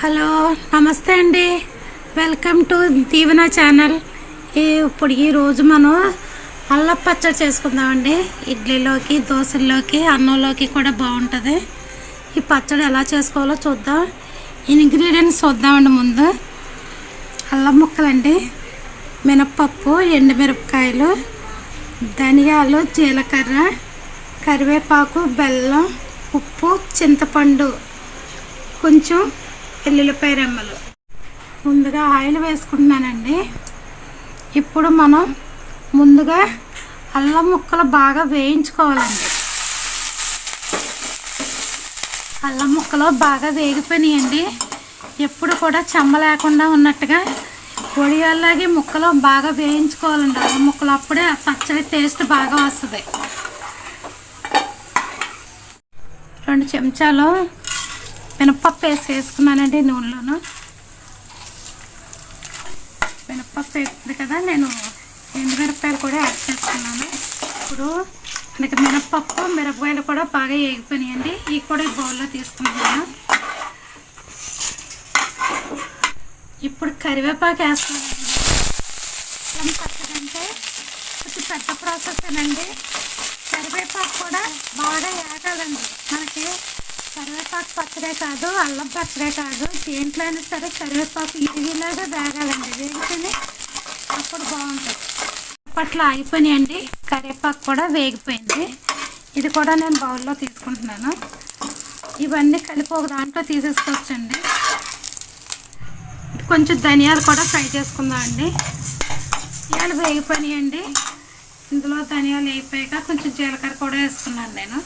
Hello నమస్తే అండి. Welcome to Deevena channel. ఈ ఇప్పుడు ఈరోజు మనం అల్లం పచ్చడి చేసుకుందామండి. ఇడ్లీలోకి దోశల్లోకి అన్నంలోకి కూడా బాగుంటుంది. ఈ పచ్చడి ఎలా చేసుకోవాలో చూద్దాం. ఇంగ్రీడియంట్స్ చూద్దామండి ముందు. అల్లం ముక్కలండి. మినప్పప్పు ఎండుమిరపకాయలు ధనియాలు జీలకర్ర కరివేపాకు బెల్లం ఉప్పు చింతపండు. కొంచెం వెల్లుల్లిపాయ రెమ్మలు ముందుగా ఆయిల్ వేసుకుంటున్నానండి. ఇప్పుడు మనం ముందుగా అల్లం ముక్కలు బాగా వేయించుకోవాలండి. అల్లం ముక్కలు బాగా వేగిపోయినాయండి. ఎప్పుడు కూడా చెమ్మ లేకుండా ఉన్నట్టుగా వడియాల్లాగే ముక్కలు బాగా వేయించుకోవాలండి. అల్లం ముక్కలు అప్పుడే పచ్చడి టేస్ట్ బాగా వస్తుంది. రెండు చెంచాలు మినప్పప్పు వేసి వేసుకున్నానండి నూనెలోను. మినప్పప్పు వేస్తుంది కదా నేను ఎండుమిరపకాయలు కూడా యాడ్ చేసుకున్నాను. ఇప్పుడు మనకి మినప్పప్పు మిరపకాయలు కూడా బాగా వేగిపోయినాయండి ఇవి కూడా ఈ బౌల్లో తీసుకుంటున్నాను ఇప్పుడు కరివేపాకు వేస్తున్నానండి. అల్లం పచ్చడి కొంచెం పెద్ద ప్రాసెస్ అండి కరివేపాకు కూడా బాగా వేగాలండి కరివేపాకు పచ్చడే కాదు అల్లం పచ్చడే కాదు. దేంట్లో అయినా సరే కరివేపాకు ఇరిగిలాగా వేగాలండి. వేగితేనే అప్పుడు బాగుంటుంది. అప్పట్లో అయిపోయినాయండి. కరివేపాకు కూడా వేగిపోయింది. ఇది కూడా నేను బౌల్లో తీసుకుంటున్నాను. ఇవన్నీ కలిపి ఒక దాంట్లో తీసేసుకోవచ్చండి. కొంచెం ధనియాలు కూడా ఫ్రై చేసుకుందాం అండి. వేగిపోయినాయండి. ఇందులో ధనియాలు వేగిపోయాక కొంచెం జీలకర్ర కూడా వేసుకున్నాను నేను.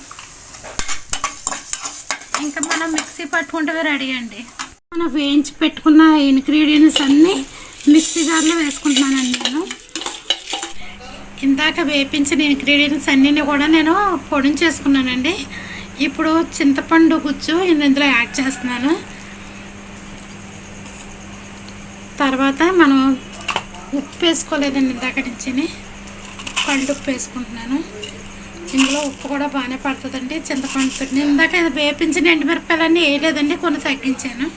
ఇంకా మనం మిక్సీ పట్టుకుంటే రెడీ అండి మనం వేయించి పెట్టుకున్న ఇంగ్రీడియంట్స్ అన్నీ మిక్సీ జార్లో వేసుకుంటున్నానండి నేను. ఇందాక వేపించిన ఇంగ్రీడియంట్స్ అన్నీ కూడా నేను పొడిని చేసుకున్నానండి. ఇప్పుడు చింతపండు గుజ్జు ఇందులో యాడ్ చేస్తున్నాను. తర్వాత మనం ఉప్పు వేసుకోలేదండి ఇందాక నుంచి పండు ఉప్పు వేసుకుంటున్నాను. ఇందులో ఉప్పు కూడా బాగానే పడుతుందండి. చింతపండు తోటి ఇందాక ఇది వేపించిన ఎండుమిరపాయలన్నీ వేయలేదండి కొన్ని తగ్గించాను.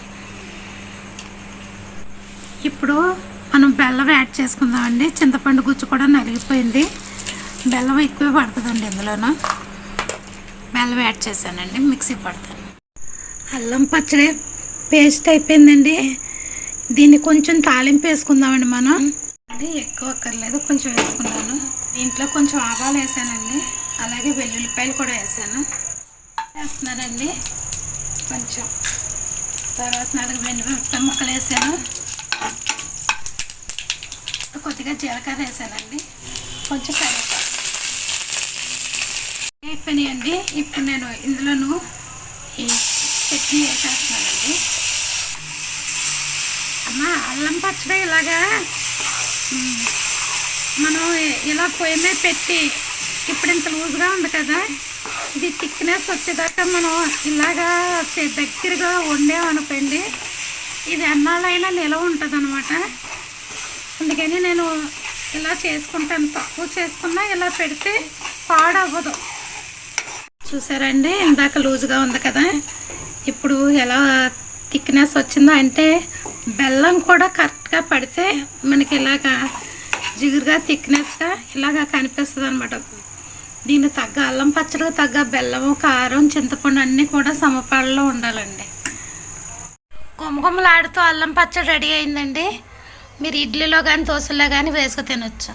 ఇప్పుడు మనం బెల్లం యాడ్ చేసుకుందామండి. చింతపండు గుజ్జు కూడా నలిగిపోయింది. బెల్లం ఎక్కువ పడుతుందండి ఇందులోను. బెల్లం యాడ్ చేశానండి మిక్సీ పడతాను. అల్లం పచ్చడి పేస్ట్ అయిపోయిందండి. దీన్ని కొంచెం తాలింపు వేసుకుందామండి మనం. అది ఎక్కువ అక్కర్లేదు కొంచెం వేసుకున్నాను. దీంట్లో కొంచెం ఆవాలు వేసానండి. అలాగే వెల్లుల్లిపాయలు కూడా వేసాను. వేస్తున్నానండి కొంచెం తర్వాత నాలుగు వెండిమిరపకాయ ముక్కలు వేసాను. కొద్దిగా జీలకర్ర వేసానండి. కొంచెం కరివేపాకు. అయిపోయినాయండి. ఇప్పుడు నేను ఇందులోను ఈ చట్నీ వేసేస్తున్నానండి. అమ్మ అల్లం పచ్చడి ఇలాగా మనం ఇలా పొయ్యి మీద పెట్టి ఇప్పుడు ఇంత లూజ్గా ఉంది కదా ఇది థిక్నెస్ వచ్చేదాకా మనం ఇలాగా చే- దగ్గరగా వండామనుకోండి ఇది ఎన్నాళ్ళైనా నిలవ ఉంటుంది అనమాట అందుకని నేను ఇలా చేసుకుంటాను. తక్కువ చేసుకున్నా ఇలా పెడితే పాడవ్వదు. చూసారండి? ఇందాక లూజ్గా ఉంది కదా. ఇప్పుడు ఎలా థిక్నెస్ వచ్చిందో అంటే బెల్లం కూడా కరెక్ట్గా పడితే మనకి ఇలాగా జిగురుగా థిక్నెస్గా ఇలాగా కనిపిస్తుంది అనమాట దీన్ని తగ్గ అల్లం పచ్చడికి తగ్గ బెల్లము కారం చింతపండు అన్నీ కూడా సమపాలలో ఉండాలండి. గుమగుమలాడుతూ అల్లం పచ్చడి రెడీ అయిందండి. మీరు ఇడ్లీలో కానీ దోశలో కానీ వేసుకు తినొచ్చు.